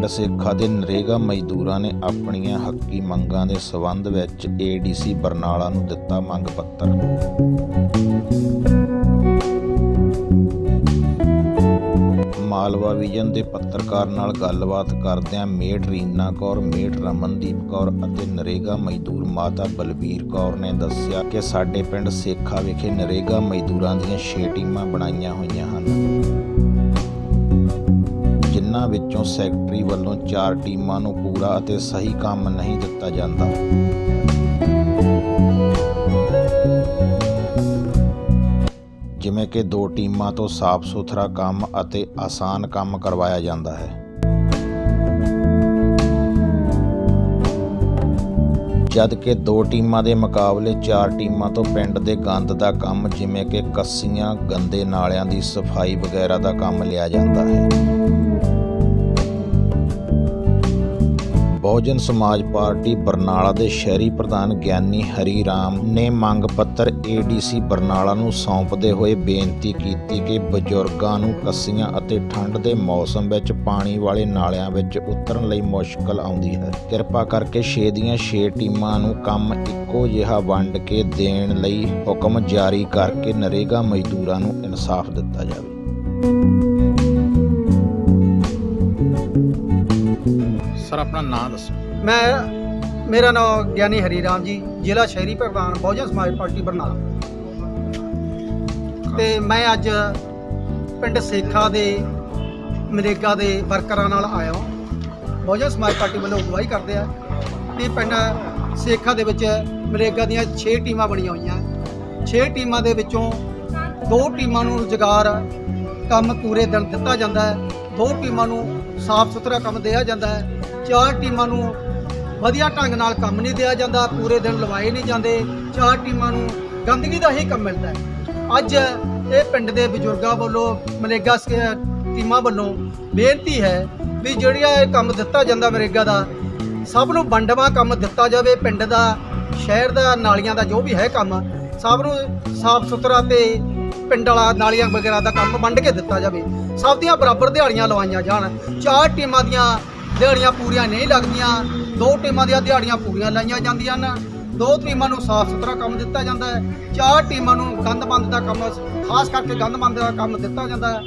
ਪਿੰਡ ਸੇਖਾ ਦੇ ਨਰੇਗਾ ਮਜ਼ਦੂਰਾਂ ਨੇ ਆਪਣੀਆਂ ਹੱਕੀ ਮੰਗਾਂ ਦੇ ਸਬੰਧ ਵਿੱਚ ਏਡੀਸੀ ਬਰਨਾਲਾ ਨੂੰ ਦਿੱਤਾ ਮੰਗ ਪੱਤਰ। ਮਾਲਵਾ ਵਿਜਨ ਦੇ ਪੱਤਰਕਾਰ ਨਾਲ ਗੱਲਬਾਤ ਕਰਦਿਆਂ ਮੇਟ ਰੀਨਾ ਕੌਰ, ਮੇਟ ਰਮਨਦੀਪ ਕੌਰ ਅਤੇ ਨਰੇਗਾ ਮਜ਼ਦੂਰ ਮਾਤਾ ਬਲਬੀਰ ਕੌਰ ਨੇ ਦੱਸਿਆ ਕਿ ਸਾਡੇ ਪਿੰਡ ਸੇਖਾ ਵਿਖੇ ਨਰੇਗਾ ਮਜ਼ਦੂਰਾਂ ਦੀਆਂ 6 ਟੀਮਾਂ ਬਣਾਈਆਂ ਹੋਈਆਂ ਹਨ। ਜਿਨ੍ਹਾਂ ਵਿੱਚੋਂ ਸੈਕਟਰੀ ਵੱਲੋਂ ਚਾਰ ਟੀਮਾਂ ਨੂੰ ਪੂਰਾ ਅਤੇ ਸਹੀ ਕੰਮ ਨਹੀਂ ਦਿੱਤਾ ਜਾਂਦਾ। ਜਿਵੇਂ ਕਿ ਦੋ ਟੀਮਾਂ ਤੋਂ ਸਾਫ਼ ਸੁਥਰਾ ਕੰਮ ਅਤੇ ਆਸਾਨ ਕੰਮ ਕਰਵਾਇਆ ਜਾਂਦਾ ਹੈ। ਜਦ ਕਿ ਦੋ ਟੀਮਾਂ ਦੇ ਮੁਕਾਬਲੇ ਚਾਰ ਟੀਮਾਂ ਤੋਂ ਪਿੰਡ ਦੇ ਗੰਦ ਦਾ ਕੰਮ, ਜਿਵੇਂ ਕਿ ਕੱਸੀਆਂ, ਗੰਦੇ ਨਾਲਿਆਂ ਦੀ ਸਫ਼ਾਈ ਵਗੈਰਾ ਦਾ ਕੰਮ ਲਿਆ ਜਾਂਦਾ ਹੈ। ਬਹੁਜਨ ਸਮਾਜ ਪਾਰਟੀ ਬਰਨਾਲਾ ਦੇ ਸ਼ਹਿਰੀ ਪ੍ਰਧਾਨ ਗਿਆਨੀ ਹਰੀ ਰਾਮ ਨੇ ਮੰਗ ਪੱਤਰ ਏਡੀਸੀ ਬਰਨਾਲਾ ਨੂੰ ਸੌਂਪਦੇ ਹੋਏ ਬੇਨਤੀ ਕੀਤੀ ਕਿ ਬਜ਼ੁਰਗਾਂ ਨੂੰ ਕੱਸੀਆਂ ਅਤੇ ਠੰਡ ਦੇ ਮੌਸਮ ਵਿੱਚ ਪਾਣੀ ਵਾਲੇ ਨਾਲਿਆਂ ਵਿੱਚ ਉਤਰਨ ਲਈ ਮੁਸ਼ਕਲ ਆਉਂਦੀ ਹੈ। ਕਿਰਪਾ ਕਰਕੇ 6 ਦੀਆਂ 6 ਟੀਮਾਂ ਨੂੰ ਕੰਮ ਇੱਕੋ ਜਿਹਾ ਵੰਡ ਕੇ ਦੇਣ ਲਈ ਹੁਕਮ ਜਾਰੀ ਕਰਕੇ ਨਰੇਗਾ ਮਜ਼ਦੂਰਾਂ ਨੂੰ ਇਨਸਾਫ ਦਿੱਤਾ ਜਾਵੇ। ਸਰ, ਆਪਣਾ ਨਾਮ ਦੱਸੋ। ਮੈਂ, ਮੇਰਾ ਨਾਮ ਗਿਆਨੀ ਹਰੀ ਰਾਮ ਜੀ, ਜ਼ਿਲ੍ਹਾ ਸ਼ਹਿਰੀ ਪ੍ਰਧਾਨ ਬਹੁਜਨ ਸਮਾਜ ਪਾਰਟੀ ਬਰਨਾਲਾ। ਤੇ ਮੈਂ ਅੱਜ ਪਿੰਡ ਸੇਖਾ ਦੇ ਮਨੇਗਾ ਦੇ ਵਰਕਰਾਂ ਨਾਲ ਆਇਆ ਹਾਂ। ਬਹੁਜਨ ਸਮਾਜ ਪਾਰਟੀ ਵੱਲੋਂ ਅਗਵਾਈ ਕਰਦੇ ਆ ਕਿ ਪਿੰਡ ਸੇਖਾ ਦੇ ਵਿੱਚ ਮਨੇਗਾ ਦੀਆਂ 6 ਟੀਮਾਂ ਬਣੀਆਂ ਹੋਈਆਂ। 6 ਟੀਮਾਂ ਦੇ ਵਿੱਚੋਂ ਦੋ ਟੀਮਾਂ ਨੂੰ ਰੁਜ਼ਗਾਰ ਕੰਮ ਪੂਰੇ ਦਿਨ ਦਿੱਤਾ ਜਾਂਦਾ ਹੈ। ਦੋ ਟੀਮਾਂ ਨੂੰ ਸਾਫ਼ ਸੁਥਰਾ ਕੰਮ ਦਿਆ ਜਾਂਦਾ ਹੈ। ਚਾਰ ਟੀਮਾਂ ਨੂੰ ਵਧੀਆ ਢੰਗ ਨਾਲ ਕੰਮ ਨਹੀਂ ਦਿਆ ਜਾਂਦਾ, ਪੂਰੇ ਦਿਨ ਲਵਾਏ ਨਹੀਂ ਜਾਂਦੇ, ਚਾਰ ਟੀਮਾਂ ਨੂੰ ਗੰਦਗੀ ਦਾ ਹੀ ਕੰਮ ਮਿਲਦਾ ਹੈ। ਅੱਜ ਇਹ ਪਿੰਡ ਦੇ ਬਜ਼ੁਰਗਾਂ ਵੱਲੋਂ ਮਨੇਗਾ ਟੀਮਾਂ ਵੱਲੋਂ ਬੇਨਤੀ ਹੈ ਵੀ ਜਿਹੜੀਆਂ ਇਹ ਕੰਮ ਦਿੱਤਾ ਜਾਂਦਾ ਮਨੇਗਾ ਦਾ, ਸਭ ਨੂੰ ਵੰਡਵਾ ਕੰਮ ਦਿੱਤਾ ਜਾਵੇ, ਪਿੰਡ ਦਾ, ਸ਼ਹਿਰ ਦਾ, ਨਾਲੀਆਂ ਦਾ ਜੋ ਵੀ ਹੈ ਕੰਮ, ਸਭ ਨੂੰ ਸਾਫ਼ ਸੁਥਰਾ ਤੇ ਪਿੰਡ ਵਾਲਾ ਨਾਲੀਆਂ ਵਗੈਰਾ ਦਾ ਕੰਮ ਵੰਡ ਕੇ ਦਿੱਤਾ ਜਾਵੇ। ਸਭ ਦੀਆਂ ਬਰਾਬਰ ਦਿਹਾੜੀਆਂ ਲਵਾਈਆਂ ਜਾਣ, ਚਾਰ ਟੀਮਾਂ ਦੀਆਂ ਦਿਹਾੜੀਆਂ ਪੂਰੀਆਂ ਨਹੀਂ ਲੱਗਦੀਆਂ। ਦੋ ਟੀਮਾਂ ਦੀਆਂ ਦਿਹਾੜੀਆਂ ਪੂਰੀਆਂ ਲਾਈਆਂ ਜਾਂਦੀਆਂ ਹਨ। ਦੋ ਟੀਮਾਂ ਨੂੰ ਸਾਫ਼ ਸੁਥਰਾ ਕੰਮ ਦਿੱਤਾ ਜਾਂਦਾ ਹੈ। ਚਾਰ ਟੀਮਾਂ ਨੂੰ ਗੰਦਬੰਦ ਦਾ ਕੰਮ ਖਾਸ ਕਰਕੇ ਗੰਦਬੰਦ ਦਾ ਕੰਮ ਦਿੱਤਾ ਜਾਂਦਾ ਹੈ।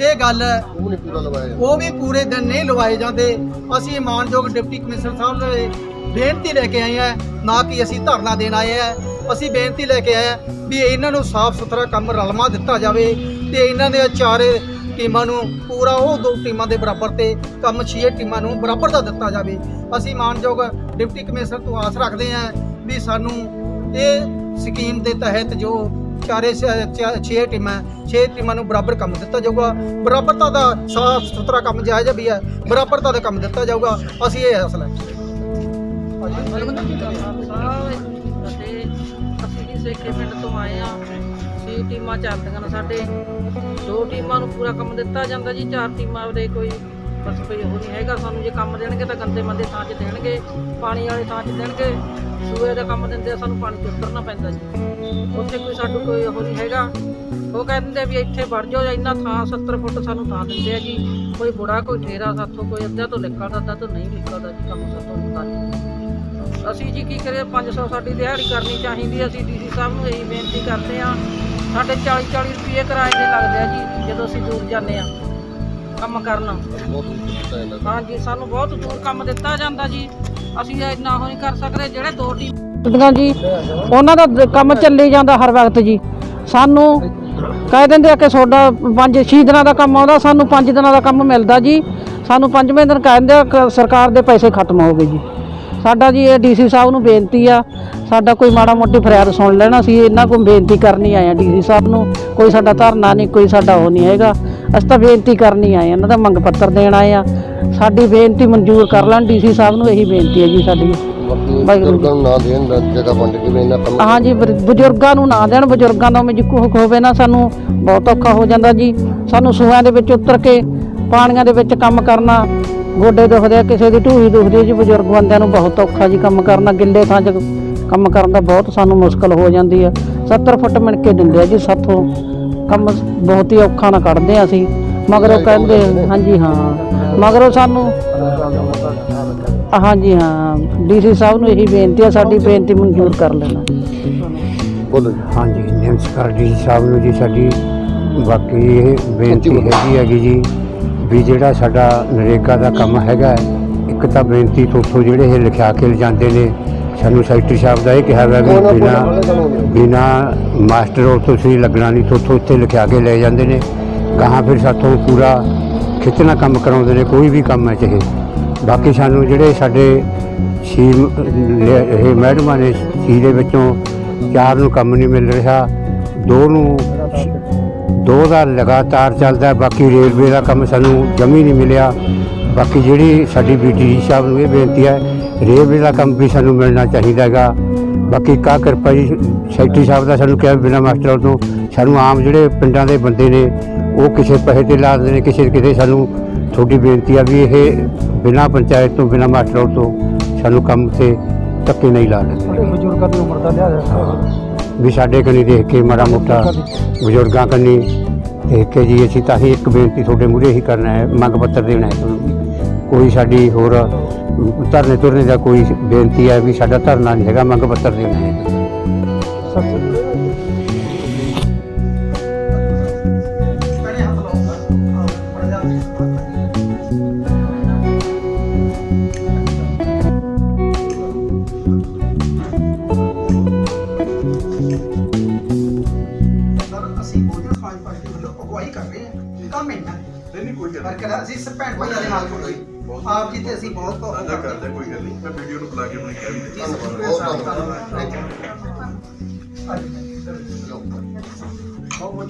ਇਹ ਗੱਲ ਉਹ ਨਹੀਂ ਪੂਰਾ ਲਵਾਇਆ ਉਹ ਵੀ ਪੂਰੇ ਦਿਨ ਨਹੀਂ ਲਵਾਏ ਜਾਂਦੇ। ਅਸੀਂ ਮਾਨਯੋਗ ਡਿਪਟੀ ਕਮਿਸ਼ਨਰ ਸਾਹਿਬ ਦੇ ਬੇਨਤੀ ਲੈ ਕੇ ਆਏ ਆ ਨਾ ਕਿ ਅਸੀਂ ਧਰਨਾ ਦੇਣ ਆਏ ਆ ਅਸੀਂ ਬੇਨਤੀ ਲੈ ਕੇ ਆਏ ਆ ਵੀ ਇਹਨਾਂ ਨੂੰ ਸਾਫ਼ ਸੁਥਰਾ ਕੰਮ ਰਲਮਾ ਦਿੱਤਾ ਜਾਵੇ ਤੇ ਇਹਨਾਂ ਦੇ ਚਾਰੇ ਟੀਮਾਂ ਨੂੰ ਪੂਰਾ ਉਹ ਦੋ ਟੀਮਾਂ ਦੇ ਬਰਾਬਰ ਤੇ ਕੰਮ ਛੇ ਟੀਮਾਂ ਨੂੰ ਬਰਾਬਰ ਦਾ ਦਿੱਤਾ ਜਾਵੇ। ਅਸੀਂ ਮਾਨਯੋਗ ਡਿਪਟੀ ਕਮਿਸ਼ਨਰ ਤੋਂ ਆਸ ਰੱਖਦੇ ਆ ਵੀ ਸਾਨੂੰ ਇਹ ਸਕੀਮ ਦੇ ਤਹਿਤ ਜੋ ਚਾਰੇ ਛੇ ਟੀਮਾਂ ਛੇ ਟੀਮਾਂ ਨੂੰ ਬਰਾਬਰ ਕੰਮ ਦਿੱਤਾ ਜਾਊਗਾ। ਬਰਾਬਰਤਾ ਦਾ ਸਾਫ਼ ਸੁਥਰਾ ਕੰਮ ਜਾਇਜ਼ ਵੀ ਹੈ ਬਰਾਬਰਤਾ ਦਾ ਕੰਮ ਦਿੱਤਾ ਜਾਊਗਾ। ਅਸੀਂ ਇਹ ਹਾਸਲ ਹੈ। ਅਤੇ ਅਸੀਂ ਸੇਖੇ ਪਿੰਡ ਤੋਂ ਆਏ ਆ ਛੇ ਟੀਮਾਂ ਚੱਲਦੀਆਂ ਨੇ ਸਾਡੇ। ਦੋ ਟੀਮਾਂ ਨੂੰ ਪੂਰਾ ਕੰਮ ਦਿੱਤਾ ਜਾਂਦਾ ਜੀ, ਚਾਰ ਟੀਮਾਂ ਦੇ ਕੋਈ ਬਸ ਕੋਈ ਉਹ ਨਹੀਂ ਹੈਗਾ। ਸਾਨੂੰ ਜੇ ਕੰਮ ਦੇਣਗੇ ਤਾਂ ਗੰਦੇ ਮੰਦੇ ਥਾਂ 'ਚ ਦੇਣਗੇ, ਪਾਣੀ ਵਾਲੇ ਥਾਂ 'ਚ ਦੇਣਗੇ। ਸੂਏ ਦਾ ਕੰਮ ਦਿੰਦੇ ਆ, ਸਾਨੂੰ ਪਾਣੀ 'ਚ ਉਤਰਨਾ ਪੈਂਦਾ ਜੀ। ਉੱਥੇ ਕੋਈ ਸਾਨੂੰ ਕੋਈ ਉਹ ਨਹੀਂ ਹੈਗਾ। ਉਹ ਕਹਿੰਦੇ ਵੀ ਇੱਥੇ ਵੜ ਜਾਓ ਇੰਨਾ ਥਾਂ 70 ਫੁੱਟ ਸਾਨੂੰ ਥਾਂ ਦਿੰਦੇ ਆ ਜੀ। ਕੋਈ ਬੁੜਾ, ਕੋਈ ਠੇਰਾ ਸਾਥੋਂ, ਕੋਈ ਅੱਧਾ ਤੋਂ ਨਿਕਲਦਾ ਅੱਧਾ ਤੋਂ ਨਹੀਂ ਨਿਕਲਦਾ ਜੀ ਕੰਮ ਸਾਥੋਂ ਨਹੀਂ ਅਸੀਂ ਜੀ ਕੀ ਕਰੀਏ 500 ਸਾਡੀ ਦਿਹਾੜੀ ਕਰਨੀ ਚਾਹੀਦੀ ਹੈ। ਅਸੀਂ ਡੀਸੀ ਸਾਹਿਬ ਨੂੰ ਇਹੀ ਬੇਨਤੀ ਕਰਦੇ ਆ ਸਾਡੇ 40 40 ਰੁਪਏ ਕਿਰਾਏ ਦੇ ਲੱਗਦੇ ਆ ਜੀ ਜਦੋਂ ਅਸੀਂ ਦੂਰ ਜਾਂਦੇ ਆ ਕੰਮ ਕਰਨ। ਹਾਂਜੀ ਸਾਨੂੰ ਬਹੁਤ ਦੂਰ ਕੰਮ ਦਿੱਤਾ ਜਾਂਦਾ ਜੀ। ਅਸੀਂ ਇੰਨਾ ਉਹ ਨਹੀਂ ਕਰ ਸਕਦੇ ਜਿਹੜੇ ਦੋ ਟੀਮ ਜੀ ਉਹਨਾਂ ਦਾ ਕੰਮ ਚੱਲੀ ਜਾਂਦਾ ਹਰ ਵਕਤ ਜੀ। ਸਾਨੂੰ ਕਹਿ ਦਿੰਦੇ ਆ ਕਿ ਤੁਹਾਡਾ 5 6 ਦਿਨਾਂ ਦਾ ਕੰਮ ਆਉਂਦਾ ਸਾਨੂੰ 5 ਦਿਨਾਂ ਦਾ ਕੰਮ ਮਿਲਦਾ ਜੀ। ਸਾਨੂੰ ਪੰਜਵੇਂ ਦਿਨ ਕਹਿੰਦੇ ਸਰਕਾਰ ਦੇ ਪੈਸੇ ਖਤਮ ਹੋ ਗਏ ਜੀ। ਸਾਡਾ ਜੀ ਇਹ ਡੀਸੀ ਸਾਹਿਬ ਨੂੰ ਬੇਨਤੀ ਆ ਸਾਡਾ ਕੋਈ ਮਾੜਾ ਮੋਟੀ ਫਰਿਆਦ ਸੁਣ ਲੈਣਾ ਅਸੀਂ ਇਹਨਾਂ ਕੋਲ ਬੇਨਤੀ ਕਰਨੀ ਆਏ ਆ ਡੀਸੀ ਸਾਹਿਬ ਨੂੰ ਕੋਈ ਸਾਡਾ ਧਰਨਾ ਨਹੀਂ ਕੋਈ ਸਾਡਾ ਉਹ ਨਹੀਂ ਹੈਗਾ। ਅਸੀਂ ਤਾਂ ਬੇਨਤੀ ਕਰਨੀ ਆਏ ਆ ਇਹਨਾਂ ਦਾ ਮੰਗ ਪੱਤਰ ਦੇਣ ਆਏ ਆ। ਸਾਡੀ ਬੇਨਤੀ ਮਨਜ਼ੂਰ ਕਰ ਲੈਣ ਡੀਸੀ ਸਾਹਿਬ ਨੂੰ ਇਹੀ ਬੇਨਤੀ ਹੈ ਜੀ ਸਾਡੀ। ਬਜ਼ੁਰਗਾਂ ਨੂੰ ਨਾ ਦੇਣ ਨਾ ਜਗ੍ਹਾ ਵੰਡ ਕੇ ਵੀ ਇਹਨਾਂ ਕੰਮ ਹਾਂਜੀ ਬਰ- ਬਜ਼ੁਰਗਾਂ ਨੂੰ ਨਾ ਦੇਣ ਬਜ਼ੁਰਗਾਂ ਦਾ ਜਿੱਕੂ ਹੁਕ ਹੋਵੇ ਨਾ ਸਾਨੂੰ ਬਹੁਤ ਔਖਾ ਹੋ ਜਾਂਦਾ ਜੀ। ਸਾਨੂੰ ਸੂਆਂ ਦੇ ਵਿੱਚ ਉਤਰ ਕੇ ਪਾਣੀਆਂ ਦੇ ਵਿੱਚ ਕੰਮ ਕਰਨਾ ਗੋਡੇ ਦੁਖਦੇ ਆ ਕਿਸੇ ਦੀ ਢੂਹੀ ਦੁਖਦੀ ਆ ਜੀ ਬਜ਼ੁਰਗ ਬੰਦਿਆਂ ਨੂੰ ਬਹੁਤ ਔਖਾ ਜੀ ਕੰਮ ਕਰਨਾ ਗਿੱਲੇ ਥਾਂ 'ਚ ਕੰਮ ਕਰਨ ਦਾ ਬਹੁਤ ਸਾਨੂੰ ਮੁਸ਼ਕਲ ਹੋ ਜਾਂਦੀ ਆ। 70 ਫੁੱਟ ਮਿਣ ਕੇ ਦਿੰਦੇ ਆ ਜੀ ਸਾਥੋਂ ਕੰਮ ਬਹੁਤ ਹੀ ਔਖਾ ਨਾ ਕੱਢਦੇ ਆ ਅਸੀਂ। ਮਗਰ ਉਹ ਕਹਿੰਦੇ ਹਾਂਜੀ ਹਾਂ ਮਗਰੋਂ ਸਾਨੂੰ ਹਾਂਜੀ ਹਾਂ ਡੀਸੀ ਸਾਹਿਬ ਨੂੰ ਇਹੀ ਬੇਨਤੀ ਹੈ ਸਾਡੀ ਬੇਨਤੀ ਮਨਜ਼ੂਰ ਕਰ ਲੈਣਾ। ਬੋਲੋ ਹਾਂਜੀ ਨਮਸਕਾਰ ਡੀ ਸਾਹਿਬ ਨੂੰ ਜੀ ਸਾਡੀ ਬਾਕੀ ਇਹ ਬੇਨਤੀ ਹੈਗੀ ਹੈਗੀ ਜੀ। ਵੀ ਜਿਹੜਾ ਸਾਡਾ ਨਰੇਗਾ ਦਾ ਕੰਮ ਹੈਗਾ ਇੱਕ ਤਾਂ ਬੇਨਤੀ ਤੁਹਾਡੇ ਜਿਹੜੇ ਇਹ ਲਿਖਾ ਕੇ ਲਿਜਾਂਦੇ ਨੇ ਸਾਨੂੰ ਸੈਕਟਰੀ ਸਾਹਿਬ ਦਾ ਇਹ ਕਿਹਾ ਹੋਇਆ ਵੀ ਬਿਨਾ ਬਿਨਾ ਮਾਸਟਰ ਉਹ ਤੁਸੀਂ ਲੱਗਣਾ ਨਹੀਂ ਤੁਹਾਡੇ ਇੱਥੇ ਲਿਖਾ ਕੇ ਲੈ ਜਾਂਦੇ ਨੇ। ਗਾਹਾਂ ਫਿਰ ਸਾਥੋਂ ਪੂਰਾ ਖਿੱਚਣਾ ਕੰਮ ਕਰਾਉਂਦੇ ਨੇ ਕੋਈ ਵੀ ਕੰਮ ਹੈ ਚਾਹੇ। ਬਾਕੀ ਸਾਨੂੰ ਜਿਹੜੇ ਸਾਡੇ ਸੀ ਇਹ ਮੈਡਮਾਂ ਨੇ ਸੀ ਦੇ ਵਿੱਚੋਂ ਚਾਰ ਨੂੰ ਕੰਮ ਨਹੀਂ ਮਿਲ ਰਿਹਾ ਦੋ ਨੂੰ ਦੋ ਦਾ ਲਗਾਤਾਰ ਚੱਲਦਾ ਬਾਕੀ ਰੇਲਵੇ ਦਾ ਕੰਮ ਸਾਨੂੰ ਜਮੀ ਨਹੀਂ ਮਿਲਿਆ। ਬਾਕੀ ਜਿਹੜੀ ਸਾਡੀ ਬੀਟੀ ਸਾਹਿਬ ਨੂੰ ਇਹ ਬੇਨਤੀ ਹੈ, ਰੇਲਵੇ ਦਾ ਕੰਮ ਵੀ ਸਾਨੂੰ ਮਿਲਣਾ ਚਾਹੀਦਾ ਹੈਗਾ। ਬਾਕੀ ਕਾ ਕਿਰਪਾ ਜੀ, ਸੈਕਟਰੀ ਸਾਹਿਬ ਦਾ ਸਾਨੂੰ ਕਿਹਾ ਬਿਨਾ ਮਾਸਟਰ ਤੋਂ, ਸਾਨੂੰ ਆਮ ਜਿਹੜੇ ਪਿੰਡਾਂ ਦੇ ਬੰਦੇ ਨੇ, ਉਹ ਕਿਸੇ ਪੈਸੇ ਤੇ ਲਾ ਦਿੰਦੇ ਨੇ, ਕਿਸੇ ਕਿਤੇ ਸਾਨੂੰ ਤੁਹਾਡੀ ਬੇਨਤੀ ਆ ਵੀ ਇਹ ਬਿਨਾ ਪੰਚਾਇਤ ਤੋਂ, ਬਿਨਾ ਮਾਸਟਰ ਤੋਂ ਸਾਨੂੰ ਕੰਮ ਤੇ ਧੱਕੇ ਨਹੀਂ ਲਾ ਦਿੰਦੇ। ਬਜ਼ੁਰਗਾਂ ਦੀ ਉਮਰ ਦਾ ਲਿਆ ਵੀ ਸਾਡੇ ਕਨੀ ਦੇਖ ਕੇ ਮਾੜਾ ਮੋਟਾ ਬਜ਼ੁਰਗਾਂ ਕਨੀ ਦੇਖ ਕੇ ਜੀ, ਅਸੀਂ ਤਾਂ ਹੀ ਇੱਕ ਬੇਨਤੀ ਤੁਹਾਡੇ ਮੂਹਰੇ ਹੀ ਕਰਨਾ ਹੈ, ਮੰਗ ਪੱਤਰ ਦੇਣਾ ਹੈ ਤੁਹਾਨੂੰ। ਕੋਈ ਸਾਡੀ ਹੋਰ ਧਰਨੇ ਤੁਰਨੇ ਦਾ ਕੋਈ ਬੇਨਤੀ ਹੈ ਵੀ ਸਾਡਾ ਧਰਨਾ ਨਹੀਂ ਹੈਗਾ, ਮੰਗ ਪੱਤਰ ਦੇਣਾ ਹੈ। ਰੱਖਦਾ ਅਸੀਂ ਸਭ ਭੈਣ ਭਾਈਆਂ ਦੇ ਨਾਲ ਆਪ ਜੀ ਤੇ ਅਸੀਂ ਬਹੁਤ ਬਹੁਤ ਅਦਾ ਕਰਦੇ ਕੋਈ ਗੱਲ ਨਹੀਂ। ਮੈਂ ਵੀਡੀਓ ਨੂੰ ਬੁਲਾ ਕੇ ਬਣਾ ਕੇ ਜੀ ਬਹੁਤ ਧੰਨਵਾਦ। ਬਹੁਤ ਬਹੁਤ